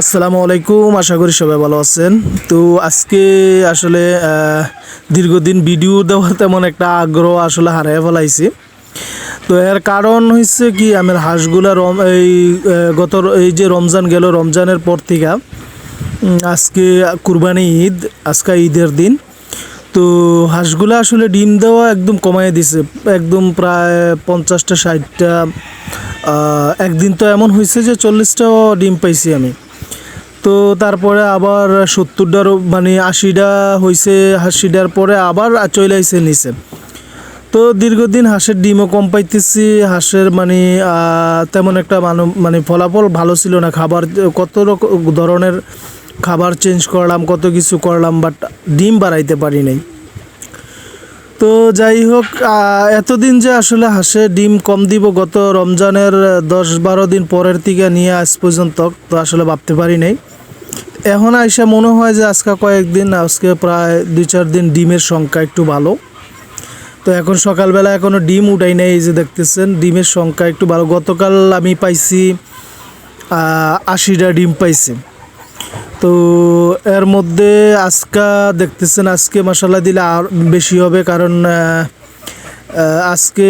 আসসালামু আলাইকুম, আশা করি সবাই ভালো আছেন। তো আজকে আসলে দীর্ঘদিন ভিডিও দেওয়ার তেমন একটা আগ্রহ আসলে হারাই ফেলাইছি। তো এর কারণ হচ্ছে কি, আমার হাঁসগুলা রম, এই গত এই যে রমজান গেল, রমজানের পর থেকে আজকে কুরবানি ঈদ, আজকে ঈদের দিন। তো হাঁসগুলো আসলে ডিম দেওয়া একদম কমায় দিছে, একদম প্রায় পঞ্চাশটা, ষাটটা একদিন তো এমন হয়েছে যে চল্লিশটাও ডিম পাইছি আমি। তো তারপরে আবার সত্তরটার মানে আশিটা হয়েছে আশিটার পরে আবার চলে আইসে নিচে। তো দীর্ঘদিন হাঁসের ডিমও কম পাইতেছি, হাঁসের মানে তেমন একটা মানব মানে ফলাফল ভালো ছিল না। খাবার, কত রকম ধরনের খাবার চেঞ্জ করলাম, কত কিছু করলাম বাট ডিম বাড়াইতে পারি নাই। তো যাই হোক এতদিন যে আসলে হাঁসে ডিম কম দিব গত রমজানের দশ বারো দিন পরের থেকে নিয়ে আজ পর্যন্ত, তো আসলে ভাবতে পারি নাই। এখন আইসা মনে হয় যে আজকে কয়েকদিন, আজকে প্রায় দুই চার দিন ডিমের সংখ্যা একটু ভালো। তো এখন সকালবেলা এখনও ডিম উঠাই নাই, এই যে দেখতেছেন, ডিমের সংখ্যা একটু ভালো। গতকাল আমি পাইছি আশিটা ডিম পাইছি। তো এর মধ্যে আজকা দেখতেছেন, আজকে মশলা দিলে আর বেশি হবে, কারণ আজকে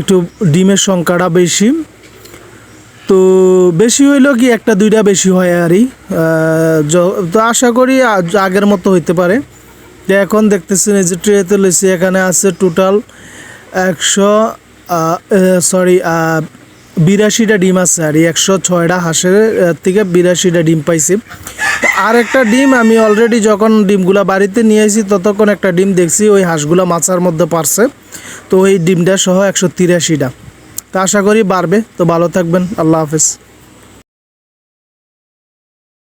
একটু ডিমের সংখ্যাটা বেশি। তো বেশি হইলেও কি একটা, দুইটা বেশি হয় আরই। তো আশা করি আগের মতো হইতে পারে। এখন দেখতেছেন এই যে ট্রেতে লইছি এখানে আছে টোটাল একশো সরি বিরাশিটা ডিম আছে আর একশো ছয়টা হাঁসের থেকে বিরাশিটা ডিম পাইছি। আর একটা ডিম আমি অলরেডি যখন ডিমগুলা বাড়িতে নিয়ে আসি ততক্ষণ একটা ডিম দেখছি, ওই হাঁসগুলা মাছার মধ্যে পারছে। তো ওই ডিমটা সহ একশো তিরাশিটা। তো আশা করি বাড়বে। তো ভালো থাকবেন। আল্লাহ হাফেজ।